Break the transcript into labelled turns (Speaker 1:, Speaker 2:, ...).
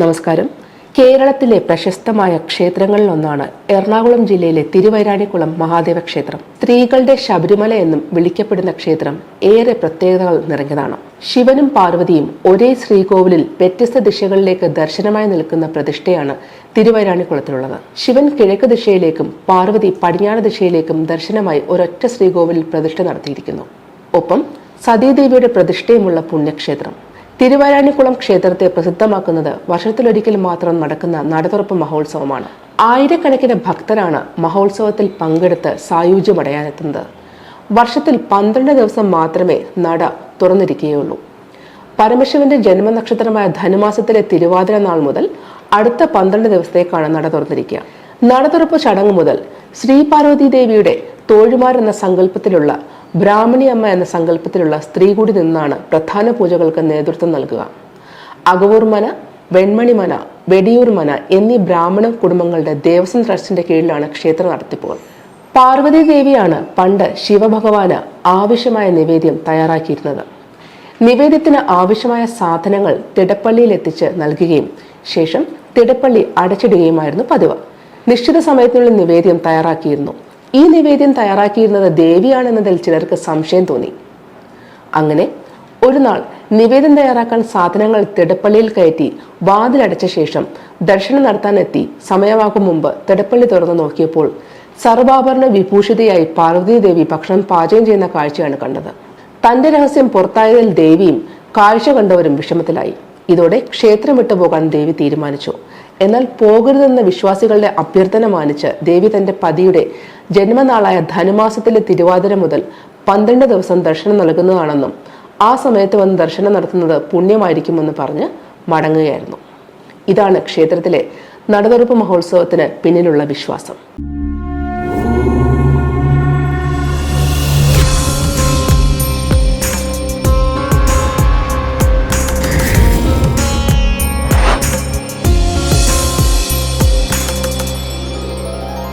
Speaker 1: നമസ്കാരം. കേരളത്തിലെ പ്രശസ്തമായ ക്ഷേത്രങ്ങളിൽ ഒന്നാണ് എറണാകുളം ജില്ലയിലെ തിരുവൈരാണിക്കുളം മഹാദേവ ക്ഷേത്രം. സ്ത്രീകളുടെ ശബരിമല എന്നും വിളിക്കപ്പെടുന്ന ക്ഷേത്രം ഏറെ പ്രത്യേകതകൾ നിറഞ്ഞതാണ്. ശിവനും പാർവതിയും ഒരേ ശ്രീകോവിലിൽ വ്യത്യസ്ത ദിശകളിലേക്ക് ദർശനമായി നിൽക്കുന്ന പ്രതിഷ്ഠയാണ് തിരുവൈരാണിക്കുളത്തിലുള്ളത്. ശിവൻ കിഴക്ക് ദിശയിലേക്കും പാർവതി പടിഞ്ഞാറ് ദിശയിലേക്കും ദർശനമായി ഒരൊറ്റ ശ്രീകോവിലിൽ പ്രതിഷ്ഠ നടത്തിയിരിക്കുന്നു. ഒപ്പം സതീദേവിയുടെ പ്രതിഷ്ഠയുമുള്ള പുണ്യക്ഷേത്രം. തിരുവരാണിക്കുളം ക്ഷേത്രത്തെ പ്രസിദ്ധമാക്കുന്നത് വർഷത്തിലൊരിക്കൽ മാത്രം നടക്കുന്ന നടതുറപ്പ് മഹോത്സവമാണ്. ആയിരക്കണക്കിന് ഭക്തരാണ് മഹോത്സവത്തിൽ പങ്കെടുത്ത് സായുജ്യമടയാനെത്തുന്നത്. വർഷത്തിൽ പന്ത്രണ്ട് ദിവസം മാത്രമേ നട തുറന്നിരിക്കുകയുള്ളൂ. പരമശിവന്റെ ജന്മനക്ഷത്രമായ ധനുമാസത്തിലെ തിരുവാതിര നാൾ മുതൽ അടുത്ത പന്ത്രണ്ട് ദിവസത്തേക്കാണ് നട തുറന്നിരിക്കുക. നട തുറപ്പ് ചടങ്ങ് മുതൽ ശ്രീ പാർവതി ദേവിയുടെ തോഴുമാർ എന്ന സങ്കല്പത്തിലുള്ള ബ്രാഹ്മണി അമ്മ എന്ന സങ്കല്പത്തിലുള്ള സ്ത്രീ കൂടി നിന്നാണ് പ്രധാന പൂജകൾക്ക് നേതൃത്വം നൽകുക. അകവൂർമന വെൺമണിമന വെടിയൂർമന മന വെടിയൂർ മന എന്നീ ബ്രാഹ്മണ കുടുംബങ്ങളുടെ ദേവസ്വം ട്രസ്റ്റിന്റെ കീഴിലാണ് ക്ഷേത്ര നടത്തിപ്പുകൾ പാർവതി ദേവിയാണ് പണ്ട് ശിവഭഗവാന് ആവശ്യമായ നിവേദ്യം തയ്യാറാക്കിയിരുന്നത്. നിവേദ്യത്തിന് ആവശ്യമായ സാധനങ്ങൾ തിടപ്പള്ളിയിൽ എത്തിച്ച് നൽകുകയും ശേഷം തിടപ്പള്ളി അടച്ചിടുകയുമായിരുന്നു പതിവ്. നിശ്ചിത സമയത്തിനുള്ളിൽ നിവേദ്യം തയ്യാറാക്കിയിരുന്നു. ഈ നിവേദ്യം തയ്യാറാക്കിയിരുന്നത് ദേവിയാണെന്നതിൽ ചിലർക്ക് സംശയം തോന്നി. അങ്ങനെ ഒരു നാൾ നിവേദ്യം തയ്യാറാക്കാൻ സാധനങ്ങൾ തിടപ്പള്ളിയിൽ കയറ്റി വാതിലടച്ച ശേഷം ദർശനം നടത്താനെത്തി സമയമാകും മുമ്പ് തിടപ്പള്ളി തുറന്നു നോക്കിയപ്പോൾ സർവാഭരണ വിഭൂഷിതയായി പാർവതീദേവി ഭക്ഷണം പാചകം ചെയ്യുന്ന കാഴ്ചയാണ് കണ്ടത്. തന്റെ രഹസ്യം പുറത്തായതിൽ ദേവിയും കാഴ്ച കണ്ടവരും വിഷമത്തിലായി. ഇതോടെ ക്ഷേത്രം വിട്ടുപോകാൻ ദേവി തീരുമാനിച്ചു. എന്നാൽ പോകരുതെന്ന വിശ്വാസികളുടെ അഭ്യർത്ഥന മാനിച്ച് ദേവി തന്റെ പതിയുടെ ജന്മനാളായ ധനുമാസത്തിലെ തിരുവാതിര മുതൽ പന്ത്രണ്ട് ദിവസം ദർശനം നൽകുന്നതാണെന്നും ആ സമയത്ത് വന്ന് ദർശനം നടത്തുന്നത് പുണ്യമായിരിക്കുമെന്ന് പറഞ്ഞ് മടങ്ങുകയായിരുന്നു. ഇതാണ് ക്ഷേത്രത്തിലെ നടതുറപ്പ് മഹോത്സവത്തിന് പിന്നിലുള്ള വിശ്വാസം.